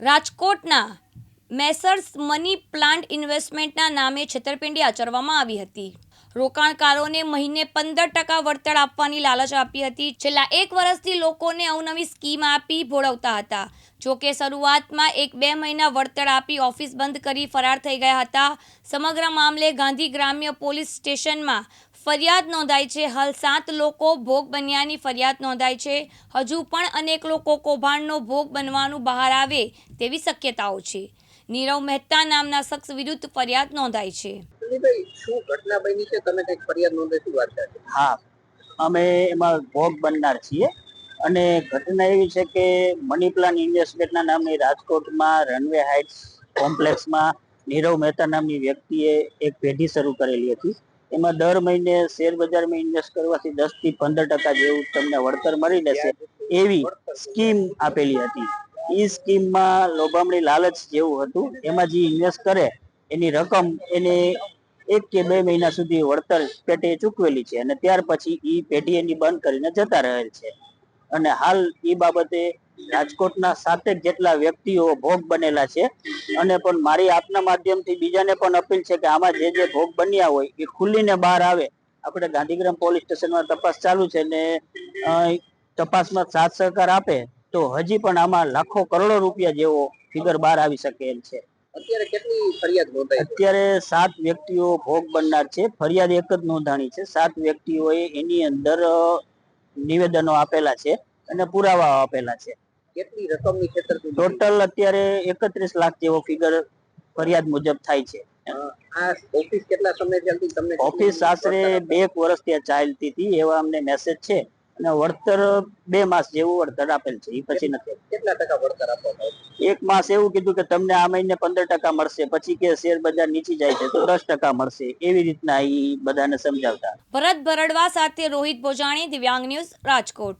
રાજકોટના Messrs money plant ઇન્વેસ્ટમેન્ટના નામે છેતરપિંડી આચરવામાં આવી હતી. રોકાણકારોને મહિને પંદર ટકા વળતર આપવાની લાલચ આપી હતી. છેલ્લા એક વર્ષથી લોકોને અવનવી સ્કીમ આપી ભોળવતા હતા. જોકે શરૂઆતમાં એક બે મહિના વળતર આપી ઓફિસ બંધ કરી ફરાર થઈ ગયા હતા. સમગ્ર મામલે ગાંધી ગ્રામ્ય પોલીસ સ્ટેશનમાં ફરિયાદ નોંધાઈ છે. હાલ સાત લોકો ભોગ બન્યાની ફરિયાદ નોંધાઈ છે. હજુ પણ અનેક લોકો કૌભાંડનો ભોગ બનવાનું બહાર આવે તેવી શક્યતાઓ છે. નીરવ મહેતા નામના શખ્સ વિરુદ્ધ ફરિયાદ નોંધાઈ છે. શું ઘટના બની છે? તમે કંઈક ફરિયાદ નોંધે વાત હા અમે એમાં ભોગ બનનાર છીએ અને ઘટના એવી છે કે મની પ્લાન ઇન્વેસ્ટમેન્ટના નામની રાજકોટમાં રનવે હાઇટ્સ કોમ્પ્લેક્સમાં નીરવ મહેતા નામની વ્યક્તિએ એક પેઢી શરૂ કરેલી હતી. એમાં દર મહિને શેર બજારમાં ઇન્વેસ્ટ કરવાથી દસથી પંદર ટકા જેવું તમને વળતર મળી લેશે એવી સ્કીમ આપેલી હતી. એ સ્કીમમાં લોભામણી લાલચ જેવું હતું. એમાં જે ઇન્વેસ્ટ કરે, એની રકમ એને એક કે બે મહિના સુધી વળતર પેટે ચૂકવેલી છે. અને ત્યાર પછી એ પેઢી એની બંધ કરીને જતા રહેલ છે. અને હાલ એ બાબતે રાજકોટના સાતેક જેટલા વ્યક્તિઓ ભોગ બનેલા છે. અને પણ મારી આપના માધ્યમથી બીજાને પણ અપીલ છે કે આમાં જે જે ભોગ બન્યા હોય એ ખુલ્લીને બહાર આવે. આપણે ગાંધીગ્રામ પોલીસ સ્ટેશનમાં તપાસ ચાલુ છે ને તપાસમાં સાથ સહકાર આપે તો હજી પણ આમાં લાખો કરોડો રૂપિયા જેવો ફિગર બહાર આવી શકે એમ છે. અત્યારે કેટલી ફરિયાદ નોંધાઈ અત્યારે સાત વ્યક્તિઓ ભોગ બનનાર છે. ફરિયાદ એક જ નોંધાણી છે. સાત વ્યક્તિઓએ એની અંદર નિવેદનો આપેલા છે અને પુરાવા આપેલા છે. કેટલી રકમની છેતરપિંડી ટોટલ અત્યારે એકત્રીસ લાખ જેવો ફિગર ફરિયાદ મુજબ થાય છે. આ ઓફિસ કેટલા સમય ચાલતી તમને ઓફિસ આશરે બે એક વર્ષ ત્યાં ચાલતી હતી એવા અમને મેસેજ છે. અને વળતર બે માસ જેવું વળતર આપેલ છે એ પછી નથી. કેટલા ટકા વળતર આપવામાં એક માસ એવું કીધું કે તમને આ મહિને પંદર ટકા મળશે પછી કે શેર બજાર નીચી જાય છે તો દસ ટકા મળશે. એવી રીતના એ બધાને સમજાવતા. ભરત ભરડવા સાથે રોહિત ભોજાણી દિવ્યાંગ ન્યૂઝ રાજકોટ.